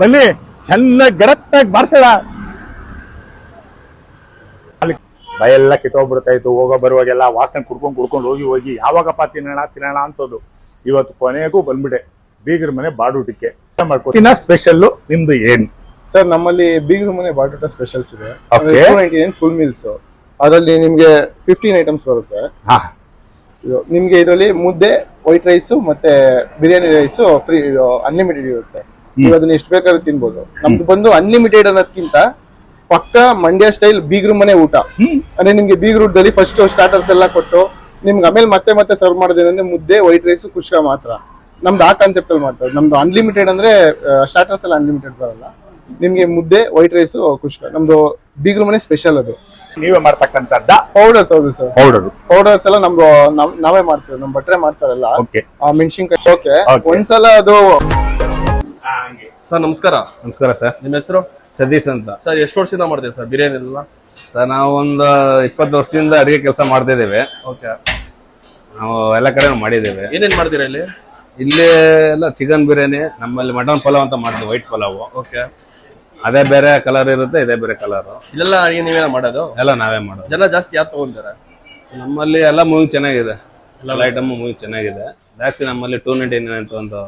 ಬನ್ನಿ ಚೆನ್ನಾಗಿ ಗಡತ್ತಾಗಿ ಬಾರ್ಸೋಣ ಅಲ್ಲಿ ಭಯೆಲ್ಲ ಕಿಟ್ಟೋಗ್ಬಿಡ್ತಾ ಇತ್ತು ಹೋಗೋ ಬರುವಾಗೆಲ್ಲ ವಾಸನೆ ಕುಡ್ಕೊಂಡು ಕುಡ್ಕೊಂಡು ಹೋಗಿ ಹೋಗಿ ಯಾವಾಗಪ್ಪ ತಿನ್ನೋಣ ತಿನ್ನೋಣ ಅನ್ಸೋದು. ಇವತ್ತು ಕೊನೆಗೂ ಬಂದ್ಬಿಟ್ಟೆ. ಬೀಗರ ಮನೆ ಬಾಡೂಟಕ್ಕೆ. ಮಾಡ್ಕೊಡ್ತೀನಿ. ಸ್ಪೆಷಲ್ಲು ನಿಮ್ದು ಏನು? ಸರ್ ನಮ್ಮಲ್ಲಿ ಬೀಗ್ರ ಮನೆ ಬಾಡೂಟ ಸ್ಪೆಷಲ್ಸ್ ಇದೆ. ಫುಲ್ ಮೀಲ್ಸ್ ಅದರಲ್ಲಿ ನಿಮ್ಗೆ ಫಿಫ್ಟೀನ್ ಐಟಮ್ಸ್ ಬರುತ್ತೆ. ಹಾ. ಇದು ನಿಮ್ಗೆ ಇದರಲ್ಲಿ ಮುದ್ದೆ ವೈಟ್ ರೈಸ್ ಮತ್ತೆ ಬಿರಿಯಾನಿ ರೈಸ್ ಫ್ರೀ ಇದು ಅನ್ಲಿಮಿಟೆಡ್ ಇರುತ್ತೆ. ನೀವು ಅದನ್ನ ಎಷ್ಟು ಬೇಕಾದ್ರೂ ತಿನ್ಬೋದು. ನಮ್ದು ಬಂದು ಅನ್ಲಿಮಿಟೆಡ್ ಅನ್ನೋದಕ್ಕಿಂತ ಪಕ್ಕ ಮಂಡ್ಯ ಸ್ಟೈಲ್ ಬೀಗ್ರು ಮನೆ ಊಟ. ಅಂದ್ರೆ ನಿಮ್ಗೆ ಬೀಗ್ರ ದಲ್ಲಿ ಫಸ್ಟ್ ಸ್ಟಾರ್ಟರ್ಸ್ ಎಲ್ಲ ಕೊಟ್ಟು ನಿಮ್ಗೆ ಆಮೇಲೆ ಮತ್ತೆ ಮತ್ತೆ ಸರ್ವ್ ಮಾಡೋದೇನಂದ್ರೆ ಮುದ್ದೆ ವೈಟ್ ರೈಸ್ ಕುಷ್ಕ ಮಾತ್ರ. ನಮ್ದು ಆ ಕಾನ್ಸೆಪ್ಟ್ ಅಲ್ಲಿ ಮಾಡ್ತಾರೆ. ನಮ್ದು ಅನ್ಲಿಮಿಟೆಡ್ ಅಂದ್ರೆ ಸ್ಟಾರ್ಟರ್ಸ್ ಎಲ್ಲ ಅನ್ಲಿಮಿಟೆಡ್ ಬರಲ್ಲ. ನಿಮ್ಗೆ ಮುದ್ದೆ ವೈಟ್ ರೈಸ್ ಕುಷ್ಕ. ನಮ್ದು ಬೀಗ್ರು ಮನೆ ಸ್ಪೆಷಲ್ ಅದು. ನೀವೇ ಮಾಡ್ತಕ್ಕಂಥದ್ದ? ಪೌಡರ್ಸ್ ಹೌದು ಸರ್ ಪೌಡರ್ ಪೌಡರ್ಸ್ ಎಲ್ಲ ನಮ್ದು ನಾವ್- ಮಾಡ್ತೀವಿ. ನಮ್ ಭಟ್ರೆ ಮಾಡ್ತಾರಲ್ಲ. ಮೆಣಸಿನ್ಕಾಯಿ ಓಕೆ. ಒಂದ್ಸಲ ಅದು ಸರ್ ನಮಸ್ಕಾರ. ನಮಸ್ಕಾರ ಸರ್. ನಿಮ್ಮ ಹೆಸರು? ಸತೀಶ್ ಅಂತ. ಸರ್ ಎಷ್ಟು ವರ್ಷದಿಂದ ಮಾಡ್ತೀವಿ ಸರ್ ಬಿರಿಯಾನಿ ಎಲ್ಲ? ಸರ್ ನಾವು ಒಂದು ಇಪ್ಪತ್ತು ವರ್ಷದಿಂದ ಅಡಿಗೆ ಕೆಲಸ ಮಾಡ್ತಾ ಇದ್ದೇವೆ. ಓಕೆ. ನಾವು ಎಲ್ಲ ಕಡೆ ಮಾಡಿದ್ದೇವೆ. ಏನೇನು ಮಾಡ್ತೀರಾ ಇಲ್ಲಿ? ಇಲ್ಲಿ ಎಲ್ಲ ಚಿಕನ್ ಬಿರಿಯಾನಿ ನಮ್ಮಲ್ಲಿ ಮಟನ್ ಪಲಾವ್ ಅಂತ ಮಾಡ್ತೀವಿ ವೈಟ್ ಪಲಾವು. ಓಕೆ. ಅದೇ ಬೇರೆ ಕಲರ್ ಇರುತ್ತೆ ಇದೇ ಬೇರೆ ಕಲರ್. ಇಲ್ಲೆಲ್ಲ ಅಡಿಗೆ ನೀವೇ ಮಾಡೋದು? ಎಲ್ಲ ನಾವೇ ಮಾಡೋದು. ಜನ ಜಾಸ್ತಿ ಯಾರು ತಗೊಂತಾರೆ? ನಮ್ಮಲ್ಲಿ ಎಲ್ಲ ಮೂವಿ ಚೆನ್ನಾಗಿದೆ. ಎಲ್ಲ ಐಟಮ್ ಮೂವಿ ಚೆನ್ನಾಗಿದೆ. ಜಾಸ್ತಿ ನಮ್ಮಲ್ಲಿ ಟೂ ನೈಂಟಿ ನೈನ್ ಅಂತ ಒಂದು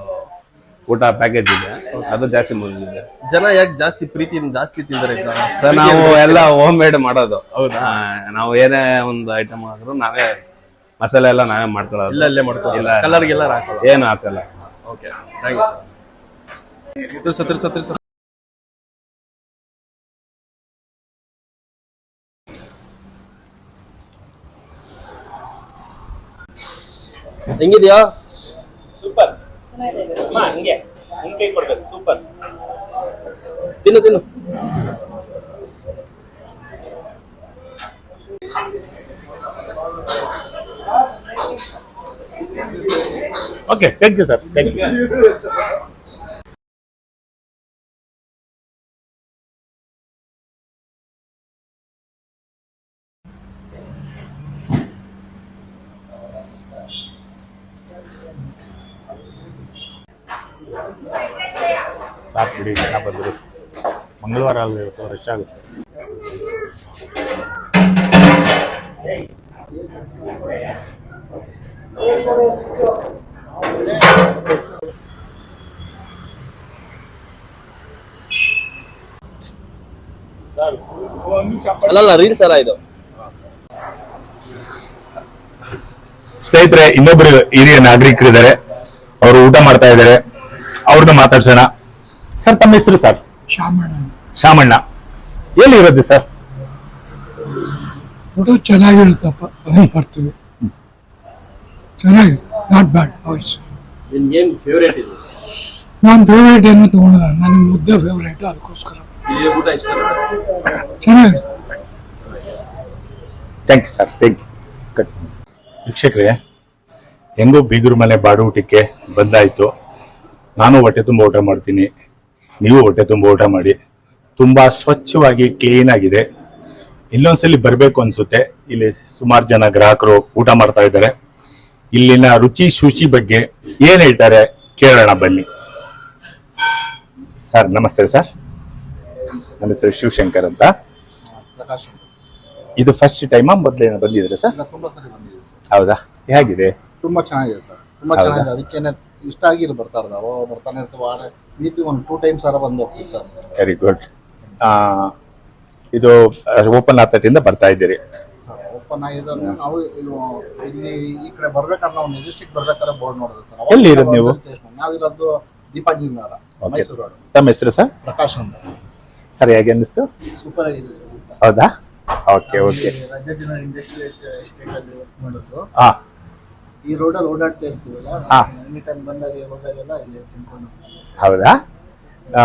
ಊಟ ಪ್ಯಾಕೇಜ್ ಇದೆ. ಅದು ಜಾಸ್ತಿ ಮುಗಿದಿದೆ. ಜನ ಯಾಕೆ ಜಾಸ್ತಿ ಪ್ರೀತಿಯಿಂದ ಜಾಸ್ತಿ ತಿಂತಾರೆ ಇದನ್ನ? ಸರ್ ನಾವು ಎಲ್ಲ ಹೋಮ್ ಮೇಡ್ ಮಾಡೋದು. ಹೌದಾ? ನಾವು ಏನೇ ಒಂದು ಐಟಮ್ ಆದ್ರೂ ನಾವೇ ಮಸಾಲೆ ಎಲ್ಲ ನಾವೇ ಮಾಡ್ಕೊಳ್ಳೋದು. ಇಲ್ಲ. ಕಲರ್ಗೆಲ್ಲ ಹಾಕೋದು. ಏನು ಹಾಕಲ್ಲ. ಓಕೆ ಥ್ಯಾಂಕ್ ಯು ಸರ್ ಹೆಂಗಿದ್ಯಾ? ತಿನ್ನು ತಿನ್ನು. Okay thank you sir thank you ಸಾಕು ಬಿಡಿ ಜನ ಬಂದರು. ಮಂಗಳವಾರ ಅಲ್ಲಿ ಇವತ್ತು ರಶ್ ಆಗುತ್ತೆ. ಅಲ್ಲಲ್ಲ ರೀಲ್ಸ್ ಅಲ್ಲ ಇದು. ಸ್ನೇಹಿತರೆ ಇನ್ನೊಬ್ರು ಹಿರಿಯ ನಾಗರಿಕರಿದ್ದಾರೆ. ಅವರು ಊಟ ಮಾಡ್ತಾ ಇದ್ದಾರೆ. ಅವ್ರನ್ನ ಮಾತಾಡ್ಸೋಣ. ಸರ್ ತಮ್ಮ ಹೆಸರು ಸರ್? ಶಾಮಣ್ಣ. ಶಾಮಣ್ಣ. ಎಲ್ಲಿರೋದು ಸರ್? ಊಟ ಚೆನ್ನಾಗಿರುತ್ತಪ್ಪ. ಅದನ್ನು ಬರ್ತೀವಿ ಚೆನ್ನಾಗಿದೆ ನಾಟ್ ಬ್ಯಾಡ್ ವಾಯ್ಸ್ ನಿನ್ಗೇನ್ ಫೇವ್ರೇಟ್ ಇದು? ನಾನು ಫೇವ್ರೇಟ್ ಏನು ತೊಗೊಂಡಿಲ್ಲ. ನನಗೆ ಮುದ್ದೆ ಫೇವ್ರೇಟ್ ಅದಕ್ಕೋಸ್ಕರ. ಇಲ್ಲಿ ಊಟ ಇಷ್ಟ ಚೆನ್ನಾಗಿದೆ thank you sir thank you ವೀಕ್ಷಕರೇ ಹೆಂಗೋ ಬೀಗರು ಮನೆ ಬಾಡು ಊಟಕ್ಕೆ ಬಂದಾಯ್ತು. ನಾನು ಹೊಟ್ಟೆ ತುಂಬ ಊಟ ಮಾಡ್ತೀನಿ. ನೀವು ಹೊಟ್ಟೆ ತುಂಬ ಊಟ ಮಾಡಿ. ತುಂಬಾ ಸ್ವಚ್ಛವಾಗಿ ಕ್ಲೀನ್ ಆಗಿದೆ. ಇಲ್ಲೊಂದ್ಸಲಿ ಬರಬೇಕು ಅನ್ಸುತ್ತೆ. ಇಲ್ಲಿ ಸುಮಾರು ಜನ ಗ್ರಾಹಕರು ಊಟ ಮಾಡ್ತಾ ಇದ್ದಾರೆ. ಇಲ್ಲಿನ ರುಚಿ ಶುಚಿ ಬಗ್ಗೆ ಏನ್ ಹೇಳ್ತಾರೆ ಕೇಳೋಣ ಬನ್ನಿ. ಸರ್ ನಮಸ್ತೆ ಸರ್. ನಮಸ್ತೆ ಹೆಸರು ಶಿವಶಂಕರ್ ಅಂತ. ಇದು ಫಸ್ಟ್ ಟೈಮ್ ಮೊದಲೇನ ಬಂದಿದ್ರೆ ಸರ್? ಹೌದಾ? ಹೇಗಿದೆ? ತುಂಬಾ ಚೆನ್ನಾಗಿದೆ ಸರ್. ತುಂಬಾ ಚೆನ್ನಾಗಿದೆ. ಅದಕ್ಕೇನೆ ಇಷ್ಟ ಆಗಿಲ್ಲ ಬರ್ತಾ ಇರೋದು. ಅವ ಬರ್ತಾನೆ ಇರ್ತೀವಿ ವಾರ ವೀಕ್ಲಿ ಒಂದು ಟೂ ಟೈಮ್ಸ್ ಆರ ಬಂದು ಹೋಗ್ತೀವಿ ಸರ್. ವೆರಿ ಗುಡ್ ಇದು ಓಪನ್ ಆತಟಿಂದ ಬರ್ತಾ ಇದ್ದೀರಿ. ಸರ್ ಓಪನ್ ಆಗಿದೆ ಅಂದ್ರೆ ನಾವು ಇದು ಇಲ್ಲಿ ಈ ಕಡೆ ಬರ್ಬೇಕಾದ್ರೆ ನಾವು ಮೆಜೆಸ್ಟಿಕ್ ಬರ್ಬೇಕಾದ್ರೆ ಬೋರ್ಡ್ ನೋಡಿದೆ ಸರ್. ಅವಾಗ ಎಲ್ಲಿ ಇರೋದು ನೀವು? ನಾವು ಮಾಡಿ. ನಾವಿರೋದು ದೀಪಾಂಜಲಿ ನಗರ Okay. ಮೈಸೂರು ರೋಡ್. ತಮ್ಮ ಹೆಸರು ಸರ್? ಪ್ರಕಾಶ್ ಅಂತ. ಸರಿಯಾಗಿ ಹೇಗೆ ಅನ್ನಿಸ್ತು? ಸೂಪರ್ ಆಗಿದೆ ಸರ್. ಹೌದಾ? ಓಕೆ ಓಕೆ ರಜೆ ದಿನ ಇಂಡಸ್ಟ್ರಿಯಲ್ ಎಸ್ಟೇಟ್ ಅಲ್ಲಿ ವರ್ಕ್ ಮಾಡೋದು. ಹಾ. ಈ ರೋಡಲ್ಲಿ ಓಡಾಡ್ತಾ ಇರ್ತೀವಲ್ಲ ಹಾ. ಎನಿ ಟೈಮ್ ಬಂದಾಗ ಹೋದಾಗೆಲ್ಲ ಇಲ್ಲಿ ತಿನ್ಕೊಂಡು ಹೋಗ್ತೀವಿ. ಹೌದಾ? ಆ,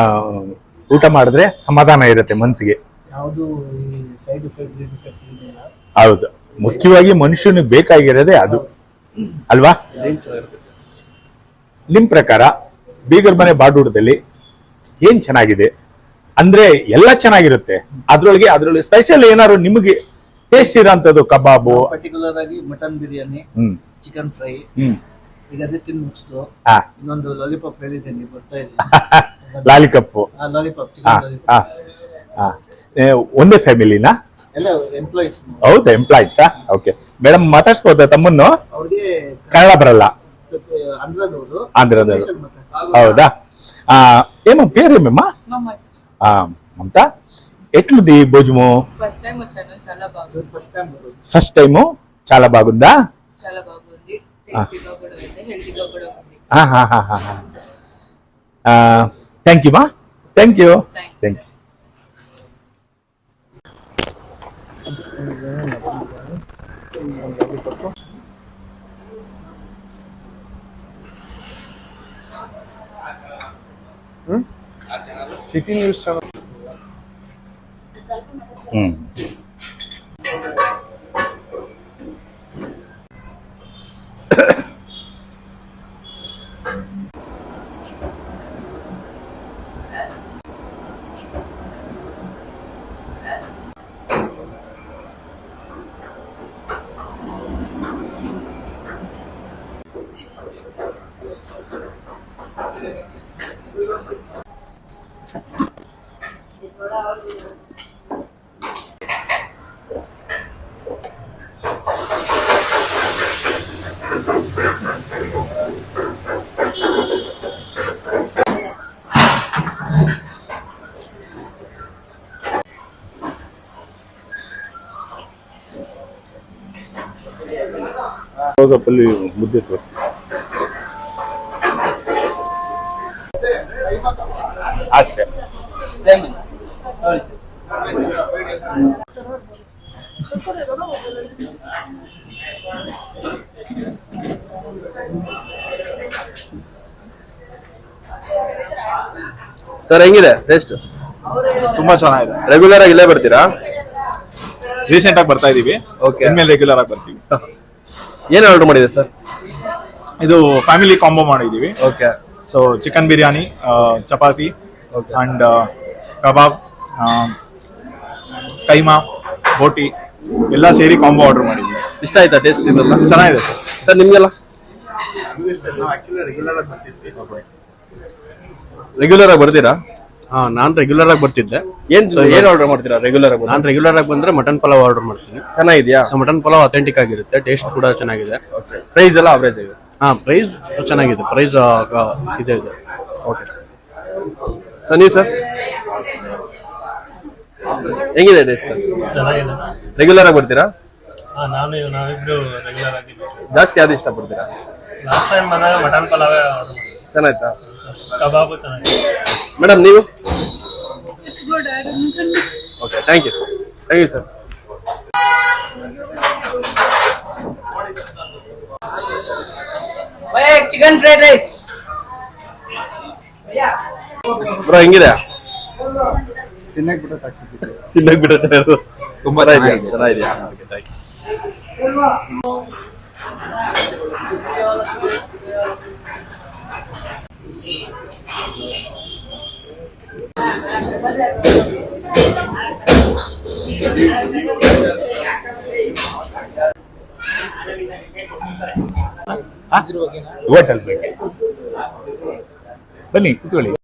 ಊಟ ಮಾಡಿದ್ರೆ ಸಮಾಧಾನ ಇರುತ್ತೆ ಮನಸ್ಸಿಗೆ ಯಾವುದು ಈ ಸೈಡ್ ಎಫೆಕ್ಟ್ ಗ್ರೀನ್ ಎಫೆಕ್ಟ್ ಏನಿಲ್ಲ. ಹೌದು. ಮುಖ್ಯವಾಗಿ ಮನುಷ್ಯನಿಗೆ ಬೇಕಾಗಿರೋದೇ ಅದು. ಅಲ್ವಾ? ನಿಮ್ ಪ್ರಕಾರ ಬೀಗರ್ ಮನೆ ಬಾಡೂಟದಲ್ಲಿ ಏನ್ ಚೆನ್ನಾಗಿದೆ? ಅಂದ್ರೆ ಎಲ್ಲ ಚೆನ್ನಾಗಿರುತ್ತೆ. ಅದ್ರೊಳಗೆ ಅದ್ರೊಳಗೆ ಸ್ಪೆಷಲ್ ಏನಾದ್ರು ನಿಮಗೆ ಟೇಸ್ಟ್ ಇರೋಂಥದ್ದು ಕಬಾಬು. ಪರ್ಟಿಕ್ಯುಲರ್ ಆಗಿ ಮಟನ್ ಬಿರಿಯಾನಿ ಹ್ಮ್. ಚಿಕನ್ ಫ್ರೈ ಈಗ ಅದೇ ತಿನ್ ಮುಗಿಸ್ದು. ಹಾ ಇನ್ನೊಂದು ಲಾಲಿಪಾಪ್ ಹೇಳಿದ್ದೇನೆ ಬರ್ತಾ ಇದೆ ಲಾಲಿಕಪ್ಪು ಲಾಲಿಪಾಪ್ ಚಿಕನ್ ಲಾಲಿಪಾಪ್ ಒಂದೇ ಫ್ಯಾಮಿಲಿನಾ ಎಲ್ಲ ಎಂಪ್ಲಾಯೀಸ್ ಹೌದು ಎಂಪ್ಲಾಯೀಸ್ ಓಕೆ ಮೇಡಮ್ ಮಾತಾಡ್ಸ್ಬೋದಾ ತಮ್ಮನ್ನು? ಅವ್ರಿಗೆ ಕನ್ನಡ ಬರಲ್ಲ. ಆಂಧ್ರದವರು. ಹೌದಾ? ఏమో పేరేమేమ్మా మమతా ఎట్లుంది భోజము ఫస్ట్ ಫಸ್ಟ್ చాలా బాగుంది ఫస్ట్ చాలా బాగుంది టేస్టీగా కూడా ఉంది హెల్తీగా కూడా ఉంది థ్యాంక్ యూ మా thank you Thanks. Thank you city news channel ಕ್ಲೋಸಪ್ಪಲ್ಲಿ ಮುದ್ದೆ ತೋರಿಸಿ ಅಷ್ಟೇ Sir ಹೆಂಗಿದೆ? ಟೇಸ್ಟ್ ತುಂಬಾ ಚೆನ್ನಾಗಿದೆ. ರೆಗ್ಯುಲರ್ ಆಗಿ ಇಲ್ಲೇ ಬರ್ತೀರಾ? ರೀಸೆಂಟ್ ಆಗಿ ಬರ್ತಾ ಇದೀವಿ. ಓಕೆ ಇನ್ಮೇಲೆ ರೆಗ್ಯುಲರ್ ಆಗಿ ಬರ್ತೀವಿ. ಏನ್ ಆರ್ಡರ್ ಮಾಡಿದೆ ಸರ್? ಇದು ಫ್ಯಾಮಿಲಿ ಕಾಂಬೋ ಮಾಡಿದೀವಿ. Okay so chicken biryani chapati and kebab keema boti ಎಲ್ಲ ಸೇರಿ ಕಾಂಬೋ ಆರ್ಡರ್ ಮಾಡಿದ್ವಿ ಇಷ್ಟ ಆಯ್ತಾ ಟೇಸ್ಟ್ ಇದೆಲ್ಲ? ಚೆನ್ನಾಗಿದೆ ಸರ್ ಸರ್ ನಿಮ್ಗೆಲ್ಲ? ರೆಗ್ಯುಲರ್ ಆಗಿ ಬರ್ತೀರಾ? ಹಾ ನಾನು ರೆಗ್ಯುಲರ್ ಆಗಿ ಬರ್ತಿದ್ದೆ. ಏನ್ ಏನ್ ಆರ್ಡರ್ ಮಾಡ್ತೀರಾ ರೆಗ್ಯುಲರ್ ಆಗಿ ನಾನು ರೆಗ್ಯುಲರ್ ಆಗಿ ಬಂದ್ರೆ ಮಟನ್ ಪಲಾವ್ ಆರ್ಡರ್ ಮಾಡ್ತೀನಿ. ಚೆನ್ನಾಗಿದೆಯಾ? ಸೊ ಮಟನ್ ಪಲಾವ್ ಅಥೆಂಟಿಕ್ ಆಗಿರುತ್ತೆ ಟೇಸ್ಟ್ ಕೂಡ ಚೆನ್ನಾಗಿದೆ. ಪ್ರೈಸ್ ಎಲ್ಲ ಅವರೇಜ್ ಆಗಿದೆ? ಹಾ ಪ್ರೈಸ್ ಚೆನ್ನಾಗಿದೆ ಪ್ರೈಸ್ ಇದೆ ಇದೆ. ಓಕೆ ಸರ್ ಸರ್ ನೀವು ಸರ್ ಹೆಂಗಿದೆ ಟೇಸ್ಟ್ ಚೆನ್ನಾಗಿದೆ. ರೆಗ್ಯುಲರ್ ಆಗಿ ಬರ್ತೀರಾ ಹಾ ನಾನು ನಾವಿಬ್ರು ರೆಗ್ಯುಲರ್ ಆಗಿ ಜಾಸ್ತಿ ಯಾವ್ದು ಇಷ್ಟಪಡ್ತೀರಾ? ಲಾಸ್ಟ್ ಟೈಮ್ ಬಂದಾಗ ಮಟನ್ ಪಲಾವೇ ಆರ್ಡರ್ ನೀವು ಚೆನ್ನಾಯ್ತಾ? ಕಬಾಬು ಚೆನ್ನಾಗಿದೆ. ಮೇಡಮ್ ನೀವು? Okay thank you thank you sir chicken fried rice bro ಹೆಂಗಿದೆ? ತಿನ್ನಕ್ ಬಿಟ್ರೆ ಸಾಕ್ಷಿ ತಿನ್ನಕ್ ಬಿಟ್ರೆ ಚೆನ್ನಾಗಿ ತುಂಬಾ ಚೆನ್ನಾಗಿದೆ. ಚೆನ್ನಾಗಿದೆಯಾ? ಓಕೆ ಥ್ಯಾಂಕ್ ಯು ಹೋಟೆಲ್ ಬಗ್ಗೆ. ಬನ್ನಿ ಕೂತ್ಕೊಳ್ಳಿ.